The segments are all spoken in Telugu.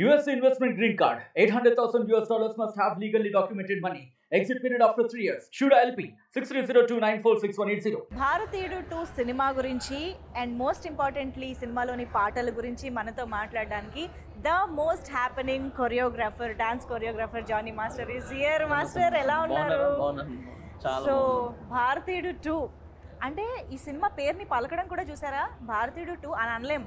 US investment green card. 800,000 US dollars must have legally documented money. Exit period after 3 years. Shuda LP 6302946180. Bharateeyudu two cinema గురించి అండ్ మోస్ట్ ఇంపార్టెంట్లీ సినిమాలోని పాటల గురించి మనతో మాట్లాడడానికి the most happening choreographer dance choreographer Jani master is here master ఎలా ఉన్నారు సో. భారతీయుడు టూ అంటే ఈ సినిమా పేరుని పలకడం కూడా చూసారా? భారతీయుడు టూ అని అనలేం.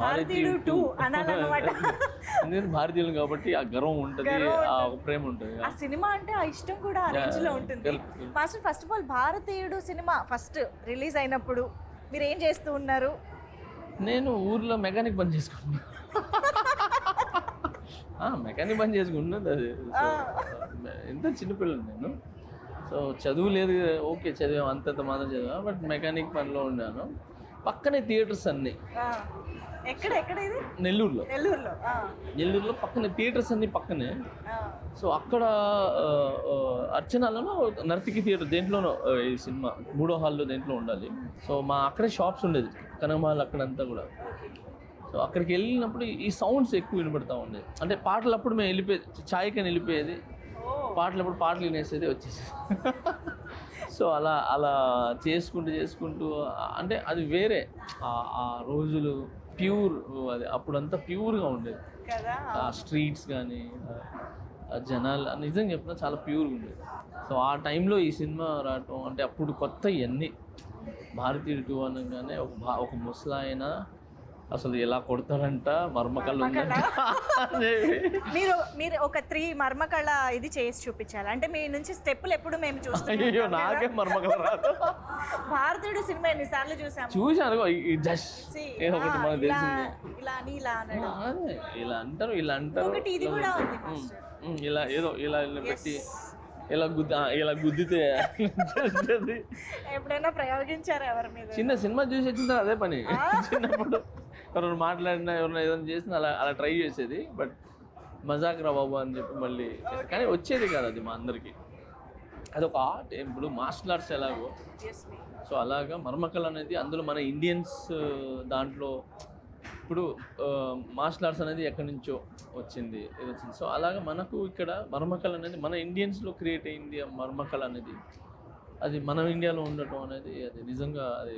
భారతీయుడు టూ అనాలన్నమాట. భారతీయులు కాబట్టి ఆ గర్వం ఉంటుంది ఆ ప్రేమ ఉంటుంది ఆ. సినిమా అంటే ఆ ఇష్టం కూడా ఆ రేంజ్లో ఉంటుంది. Master first of all Bharateeyudu cinema first release అయినప్పుడు మీరు ఏం చేస్తూ ఉన్నారు? నేను ఊర్లో మెకానిక్ పని చేసుకుంటున్నా. మెకానిక్ పని చేసుకుంటున్నది అది. ఎంత చిన్నపిల్లలు నేను. సో చదువు లేదు ఓకే చదివాం అంతంత మాత్రం చదివా బట్ మెకానిక్ పనిలో ఉన్నాను. పక్కనే థియేటర్స్ అన్నీ. ఎక్కడ ఎక్కడ ఇది? నెల్లూరులో. నెల్లూరులో నెల్లూరులో పక్కనే థియేటర్స్ అన్నీ పక్కనే. సో అక్కడ అర్చనాలలో నర్తికి థియేటర్ దేంట్లోనో ఈ సినిమా మూడో హాల్లో దేంట్లో ఉండాలి. సో మా అక్కడే షాప్స్ ఉండేది కనకమహల్ అక్కడంతా కూడా. సో అక్కడికి వెళ్ళినప్పుడు ఈ సౌండ్స్ ఎక్కువ వినపడతా ఉండేది. అంటే పాటలు అప్పుడు మేము వెళ్ళిపోయేది ఛాయ్కని వెళ్ళిపోయేది. పాటలు అప్పుడు పాటలు వినేసేది వచ్చేసి సో అలా అలా చేసుకుంటూ చేసుకుంటూ అంటే అది వేరే. ఆ- రోజులు ప్యూర్ అది అప్పుడంతా ప్యూర్గా ఉండేది. ఆ స్ట్రీట్స్ కానీ ఆ జనాలు నిజంగా చెప్పిన చాలా ప్యూర్గా ఉండేది. సో ఆ టైంలో ఈ సినిమా రావటం అంటే అప్పుడు కొత్త ఇవన్నీ భారతీయుడు అనగానే ఒక ఒక ముసలాయన అసలు ఎలా కొడతారంట అనేవి. మీరు మీరు ఒక త్రీ మర్మకళ ఇది చేసి చూపించాలి. అంటే మీ నుంచి స్టెప్పులు ఎప్పుడు మేము చూస్తున్నాం నాకే మర్మకళ రాదు. భారతీయుడు సినిమా ఎన్నిసార్లు చూసాము? చూశాను జస్ట్ ఒకటి మనకు ఇలా తెలిసింది. ఇలా అని ఇలా ఇలా అంటారు ఇలా అంటారు. ఒకటి ఇది ఇలా కూడా. ఉంది, ఇలా ఏదో ఇలా ఇలా పెట్టి. ఇలా గుద్ది ఇలా గుద్దితే. ఎప్పుడైనా ప్రయోగించారు ఎవరి మీద? చిన్న సినిమా చూసి వచ్చిన అదే పని. చిన్నప్పుడు ఎవరైనా మాట్లాడినా ఎవరైనా ఏదైనా చేసినా అలా అలా ట్రై చేసేది. బట్ మజాక్ రా బాబు అని చెప్పి మళ్ళీ. కానీ వచ్చేది కాదు అది మా అందరికి. అది ఒక ఆర్ట్. ఇప్పుడు మార్షల్ ఆర్ట్స్ ఎలాగో. సో అలాగా మర్మకళ అనేది అందులో మన ఇండియన్స్ దాంట్లో ఇప్పుడు మార్షల్ ఆర్ట్స్ అనేది ఎక్కడి నుంచో వచ్చింది ఇది వచ్చింది. సో అలాగా మనకు ఇక్కడ మర్మకళ అనేది మన ఇండియన్స్లో క్రియేట్ అయింది ఆ మర్మకళ అనేది. అది మన ఇండియాలో ఉండటం అనేది అది నిజంగా అది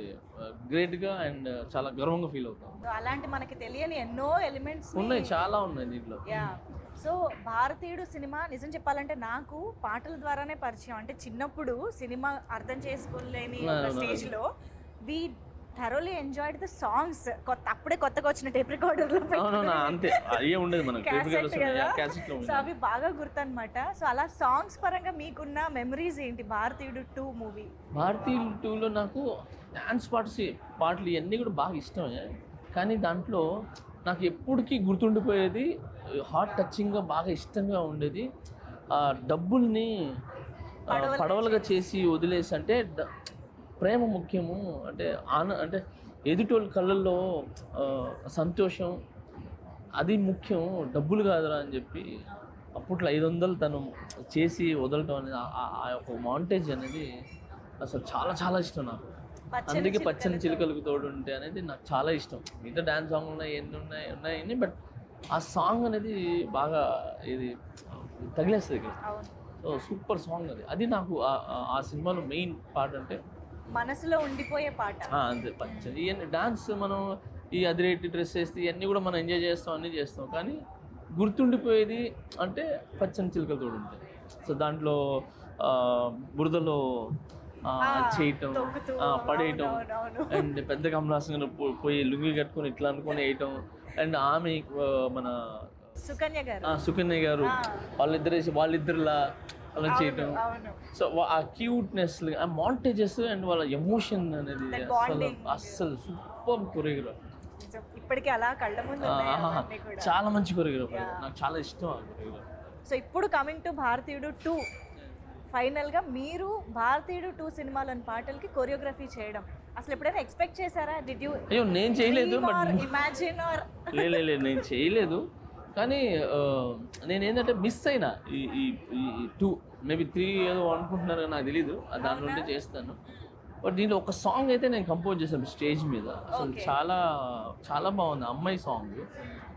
గ్రేట్గా అండ్ చాలా గర్వంగా ఫీల్ అవుతాం. అలాంటి మనకి తెలియని ఎన్నో ఎలిమెంట్స్ ఉన్నాయి చాలా ఉన్నాయి దీంట్లో. యా. సో భారతీయుడు సినిమా నిజం చెప్పాలంటే నాకు పాటల ద్వారానే పరిచయం. అంటే చిన్నప్పుడు సినిమా అర్థం చేసుకోలేని No, no, no. స్టేజ్లో we thoroughly enjoyed the songs కొత్త అప్పుడే కొత్తగా వచ్చిన టేప్ రికార్డర్లో అంతే. అయ్యే ఉండేది మనకు. సో అవి బాగా గుర్తనమాట సో అలా సాంగ్స్ పరంగా మీకున్న మెమరీస్ ఏంటి? భారతీయుడు టూ మూవీ భారతీయులు టూలో నాకు డ్యాన్స్ పార్ట్స్ పాటలు ఇవన్నీ కూడా బాగా ఇష్టమే. కానీ దాంట్లో నాకు ఎప్పటికీ గుర్తుండిపోయేది హార్ట్ టచింగ్గా బాగా ఇష్టంగా ఉండేది ఆ డబ్బుల్ని పడవలుగా చేసి. వదిలేసి అంటే ప్రేమ ముఖ్యము అంటే ఆన అంటే ఎదుటోళ్ళ కళ్ళల్లో సంతోషం అది ముఖ్యం డబ్బులు కాదురా అని చెప్పి అప్పట్లో ఐదు వందలు తను చేసి వదలటం అనేది ఆ- యొక్క మాంటేజ్ అనేది అసలు చాలా చాలా ఇష్టం నాకు. అందుకే పచ్చని. చిలుకలకు తోడు ఉంటే అనేది నాకు చాలా ఇష్టం. మిగతా డ్యాన్స్ సాంగ్ ఉన్నాయి ఎన్ని ఉన్నాయి ఉన్నాయని బట్ ఆ సాంగ్ అనేది బాగా ఇది తగిలేస్తుంది ఇక్కడ. సూపర్ సాంగ్ అది. అది నాకు ఆ సినిమాలో మెయిన్ పార్ట్ అంటే మనసులో ఉండిపోయే పాట. అంతే. పచ్చని ఇవన్నీ డాన్స్ మనం ఈ అదిరేటి డ్రెస్ వేస్తే ఇవన్నీ కూడా మనం ఎంజాయ్ చేస్తాం అన్నీ చేస్తాం. కానీ గుర్తుండిపోయేది అంటే పచ్చని చిలుకలతో ఉంటాయి సో దాంట్లో బురదలో చేయటం పడేయటం. అండ్ పెద్ద కమలాసంగా పోయి లుంగి కట్టుకొని ఇట్లా అనుకొని వేయటం. అండ్ ఆమె మన సుకన్య గారు. సుకన్య గారు. వాళ్ళిద్దరు వాళ్ళిద్దరులా అలా చేయటం. సో ఆ క్యూట్నెస్ ఆ మాంటేజెస్ అండ్ వాళ్ళ ఎమోషన్ అనేది అసలు. అస్సలు సూపర్ కొరియోగ్రాఫ్. ఇప్పటికీ అలా కళ్ళ ముందు చాలా మంచి కొరియోగ్రాఫ్ Yeah. నాకు చాలా ఇష్టం సో ఇప్పుడు కమింగ్ టు భారతీయుడు టూ ఫైనల్గా మీరు భారతీయుడు టూ సినిమాలోని పాటలకి కొరియోగ్రఫీ చేయడం. అసలు ఎప్పుడైనా ఎక్స్పెక్ట్ చేశారా? డిడ్ యూ అయ్యో నేను చేయలేదు ఇమాజిన్ ఆర్ లే లే, లే, నేను చేయలేదు. కానీ నేను ఏంటంటే మిస్ అయినా ఈ ఈ టూ మేబీ త్రీ ఏదో అనుకుంటున్నారు నాకు తెలీదు. దాని నుండి చేస్తాను. బట్ దీంట్లో ఒక సాంగ్ అయితే నేను కంపోజ్ చేశాను స్టేజ్ మీద. అసలు. చాలా చాలా బాగుంది. అమ్మాయి సాంగ్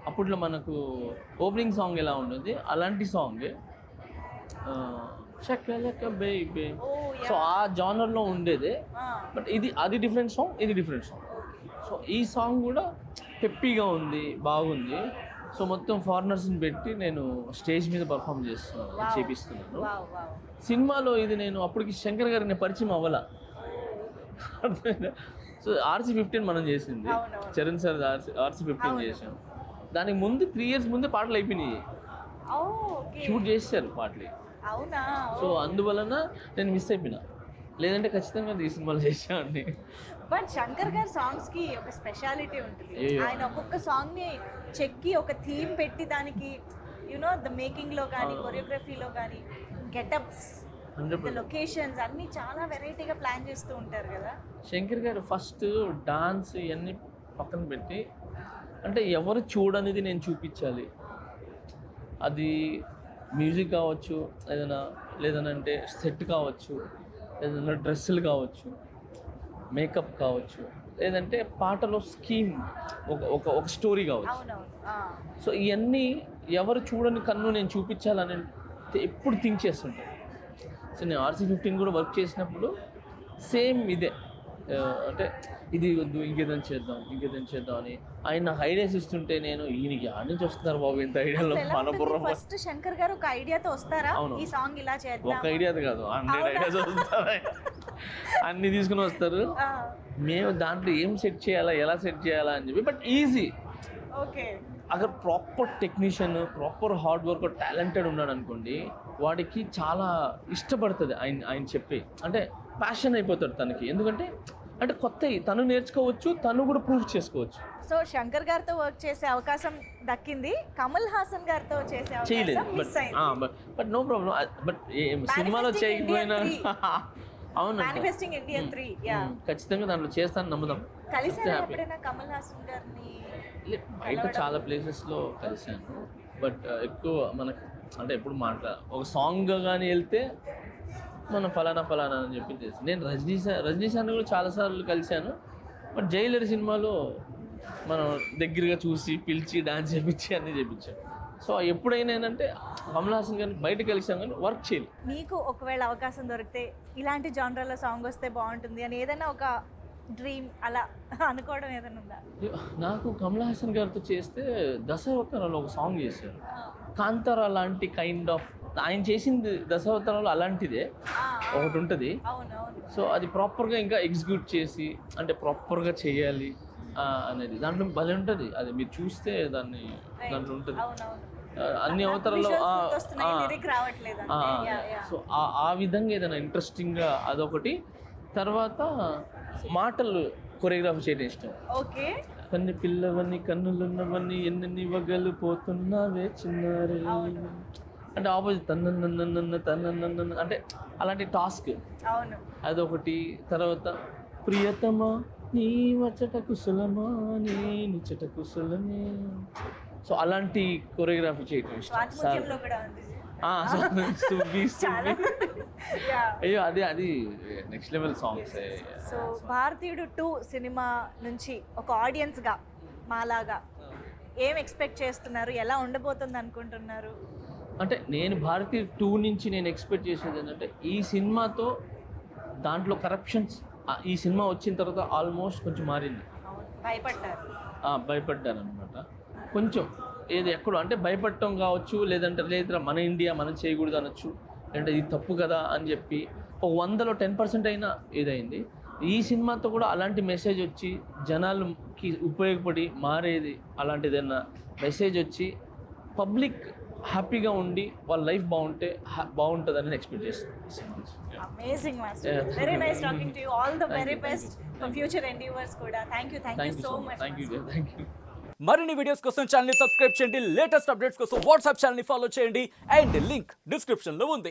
అప్పట్లో మనకు ఓపెనింగ్ సాంగ్ ఎలా ఉంటుంది? అలాంటి సాంగ్ బేబీ సో ఆ జానర్లో ఉండేదే. బట్ ఇది అది డిఫరెంట్ సాంగ్ ఇది డిఫరెంట్ సాంగ్ సో ఈ సాంగ్ కూడా పెప్పీగా ఉంది బాగుంది. సో మొత్తం ఫారినర్స్ని పెట్టి నేను స్టేజ్ మీద పర్ఫామ్ చేస్తున్నాను. చేపిస్తున్నాను. సినిమాలో ఇది నేను అప్పటికి శంకర్ గారికి నేను పరిచయం అవ్వాల. సో ఆర్సీ ఫిఫ్టీన్ మనం చేసింది. Charan sir RC RC fifteen. చేసాం దానికి ముందు త్రీ ఇయర్స్ ముందే పాటలు అయిపోయినాయి. షూట్ చేశారు పాటలు. అవునా? సో అందువలన నేను మిస్ అయిపోయినా. లేదంటే ఖచ్చితంగా ఈ సినిమాలు చేసామండి బట్ శంకర్ గారి సాంగ్స్కి ఒక స్పెషాలిటీ ఉంటుంది. ఆయన ఒక్కొక్క సాంగ్ని చెక్కి ఒక థీమ్ పెట్టి దానికి యునో ద మేకింగ్లో కానీ. కొరియోగ్రఫీలో కానీ గెటప్స్ లొకేషన్స్ అన్ని చాలా వెరైటీగా ప్లాన్ చేస్తూ ఉంటారు కదా. శంకర్ గారు ఫస్ట్ డాన్స్ ఇవన్నీ పక్కన పెట్టి అంటే ఎవరు చూడనిది నేను చూపించాలి. అది మ్యూజిక్ కావచ్చు ఏదైనా లేదనంటే సెట్ కావచ్చు ఏదైనా డ్రెస్సులు కావచ్చు. మేకప్ కావచ్చు లేదంటే పాటలో స్కీమ్ ఒక ఒక ఒక స్టోరీ కావచ్చు. సో ఇవన్నీ ఎవరు చూడని కన్ను నేను చూపించాలని ఎప్పుడు థింక్ చేస్తుంటాను సో నేను ఆర్సీ ఫిఫ్టీన్ కూడా వర్క్ చేసినప్పుడు సేమ్ ఇదే. అంటే ఇది వద్దు ఇంకేదైనా చేద్దాం ఇంకేదైనా చేద్దాం అని ఆయన నాకు ఐడియాస్ ఇస్తుంటే నేను ఈయనకి ఆడ నుంచి వస్తున్నారు బాబు ఇంత ఐడియాలో మన బుర్ర ఫస్ట్ శంకర్ గారు ఒక ఐడియాతో వస్తారా? అవును. ఈ సాంగ్ ఇలా చేద్దాం ఒక ఐడియా కాదు హండ్రెడ్? ఐడియాస్ వస్తారు అన్ని తీసుకుని వస్తారు. మేము దాంట్లో ఏం సెట్ చేయాలా ఎలా సెట్ చేయాలా అని చెప్పి బట్ ఈజీ. ఓకే. అక్కడ proper technician proper hard work talented ఉన్నాడు అనుకోండి వాడికి చాలా ఇష్టపడుతుంది ఆయన ఆయన చెప్పి. అంటే ప్యాషన్ అయిపోతాడు తనకి. ఎందుకంటే అంటే కొత్తవి తను నేర్చుకోవచ్చు తను కూడా ప్రూఫ్ చేసుకోవచ్చు. సో శంకర్ గారితో వర్క్ చేసే అవకాశం దక్కింది. కమల్ హాసన్ గారితో చేసే చేయలేదు అవకాశం మిస్ అయింది. బట్ నో ప్రాబ్లం బట్ సినిమాలో Manifesting చేయకపోయినా అవును మేనిఫెస్టింగ్ ఇండియన్ త్రీ యా ఖచ్చితంగా దాంట్లో చేస్తాను నమ్ముదాం. కలిసారా. ఎప్పుడైనా కమల్ హాసన్ గారిని బయట. చాలా ప్లేసెస్లో కలిశాను. బట్ ఎక్కువ మనకు అంటే ఎప్పుడు మాట్లా ఒక సాంగ్ కానీ వెళ్తే మనం ఫలానా ఫలానా అని చెప్పి తెలుసు. నేను రజనీ రజనీ సార్ని కూడా చాలాసార్లు కలిశాను. బట్ జైలర్ సినిమాలో మనం దగ్గరగా చూసి పిలిచి డాన్స్ చేపించి అన్నీ చేపించాం సో ఎప్పుడైనా ఏంటంటే కమల్ హాసన్ గారిని బయట కలిసాం కానీ వర్క్ చేయలేదు. మీకు ఒకవేళ అవకాశం దొరికితే ఇలాంటి జానరాలో సాంగ్ వస్తే బాగుంటుంది అని ఏదైనా ఒక డ్రీమ్ అలా అనుకోవడం ఏదైనా ఉందా? నాకు కమల్ హాసన్ గారితో చేస్తే దశావతారాలు ఒక సాంగ్ చేశారు. కాంతారా లాంటి కైండ్ ఆఫ్ ఆయన చేసింది దశావతారాలు అలాంటిదే. ఒకటి ఉంటుంది. సో అది ప్రాపర్గా ఇంకా ఎగ్జిక్యూట్ చేసి అంటే ప్రాపర్గా చేయాలి. అనేది. దాంట్లో భలే ఉంటుంది. అది మీరు చూస్తే దాన్ని దాంట్లో ఉంటుంది. అన్ని అవతారాల్లో సో ఆ- విధంగా ఏదైనా ఇంట్రెస్టింగ్గా అదొకటి. తర్వాత మాటలు కొరియోగ్రాఫ్ చేయడం ఇష్టం. ఓకే. కన్ను పిల్లవని కన్నులున్నవని ఎన్నెన్ని వగలు పోతున్నావే చిన్నారి. అంటే ఆపోజిట్ తన్న తన్న అంటే అలాంటి టాస్క్. అవును. అదొకటి. తర్వాత ప్రియతమా నీ వచ్చట కుశలమా? నీ నిచ్చట కుశలమే. సో అలాంటి కొరియోగ్రఫీ చేయటం అయ్యో అది అది next level songs so Bharateeyudu two cinema నుంచి ఒక ఆడియన్స్గా మాలాగా ఏం ఎక్స్పెక్ట్ చేస్తున్నారు? ఎలా ఉండబోతుంది అనుకుంటున్నారు? అంటే నేను భారతీయ టూ నుంచి నేను ఎక్స్పెక్ట్ చేసేది ఏంటంటే ఈ సినిమాతో దాంట్లో కరప్షన్స్ ఈ సినిమా వచ్చిన తర్వాత ఆల్మోస్ట్ కొంచెం మారింది. భయపడ్డారు. ఆ, భయపడ్డాను అనమాట కొంచెం ఏది ఎక్కడో అంటే భయపడటం కావచ్చు లేదంటే లేదా మన ఇండియా మనం చేయకూడదు అనొచ్చు లేదంటే ఇది తప్పు కదా అని చెప్పి ఒక వందలో టెన్ పర్సెంట్ అయినా ఇదైంది ఈ సినిమాతో కూడా అలాంటి మెసేజ్ వచ్చి జనాలకి ఉపయోగపడి మారేది అలాంటిది ఏదైనా మెసేజ్ వచ్చి పబ్లిక్ హ్యాపీగా ఉండి వాళ్ళ లైఫ్ బాగుంటే హ్యా- బాగుంటుందని expect amazing master very. Nice talking to you all the very best for future కూడా. సో మచ్ యూ మరిన్ని వీడియోస్ కోసం ఛానల్ సబ్స్క్రైబ్ చేయండి. లేటెస్ట్ అప్డేట్స్ కోసం వాట్సాప్ ఛానల్ ఫాలో చేయండి. అండ్ లింక్ డిస్క్రిప్షన్లో ఉంది.